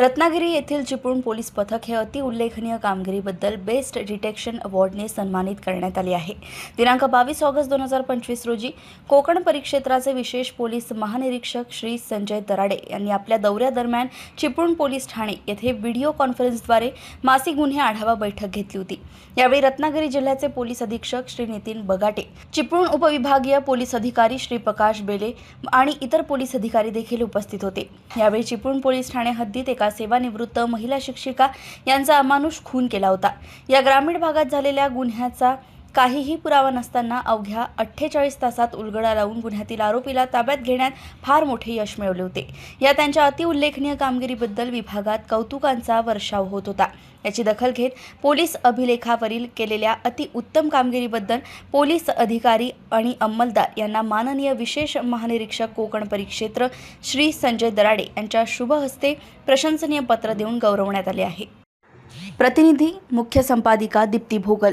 रत्नागिरी येथील चिपळूण पोलीस पथक हे अति उल्लेखनीय कामगिरीबद्दल बेस्ट डिटेक्शन अवॉर्डने सन्मानित करण्यात आले आहे. दिनांक बावीस ऑगस्ट दोन हजार पंचवीस रोजी कोकण परिक्षेत्राचे विशेष पोलीस महानिरीक्षक श्री संजय दराडे यांनी आपल्या दौऱ्यादरम्यान चिपळूण पोलीस ठाणे येथे व्हिडिओ कॉन्फरन्सद्वारे मासिक गुन्हे आढावा बैठक घेतली होती. यावेळी रत्नागिरी जिल्ह्याचे पोलीस अधीक्षक श्री नितीन बगाटे चिपळूण उपविभागीय पोलीस अधिकारी श्री प्रकाश बेले आणि इतर पोलीस अधिकारी देखील उपस्थित होते. यावेळी चिपळूण पोलीस ठाणे हद्दीत एका सेवानिवृत्त महिला शिक्षिका यांचा अमानुष खून केला होता. या ग्रामीण भागात झालेल्या गुन्ह्याचा काहीही पुरावा नसताना अवघ्या अठ्ठेचाळीस तासात उलगडा लावून गुन्ह्यातील आरोपीला ताब्यात घेण्यात फार मोठे यश मिळवले होते. या त्यांच्या अतिउल्लेखनीय कामगिरीबद्दल विभागात कौतुकांचा वर्षाव होत होता. याची दखल घेत पोलीस अभिलेखावरील केलेल्या अतिउत्तम कामगिरीबद्दल पोलीस अधिकारी आणि अंमलदार यांना माननीय विशेष महानिरीक्षक कोकण परिक्षेत्र श्री संजय दराडे यांच्या शुभ हस्ते प्रशंसनीय पत्र देऊन गौरवण्यात आले आहे. प्रतिनिधी मुख्य संपादिका दीप्ती भोगल.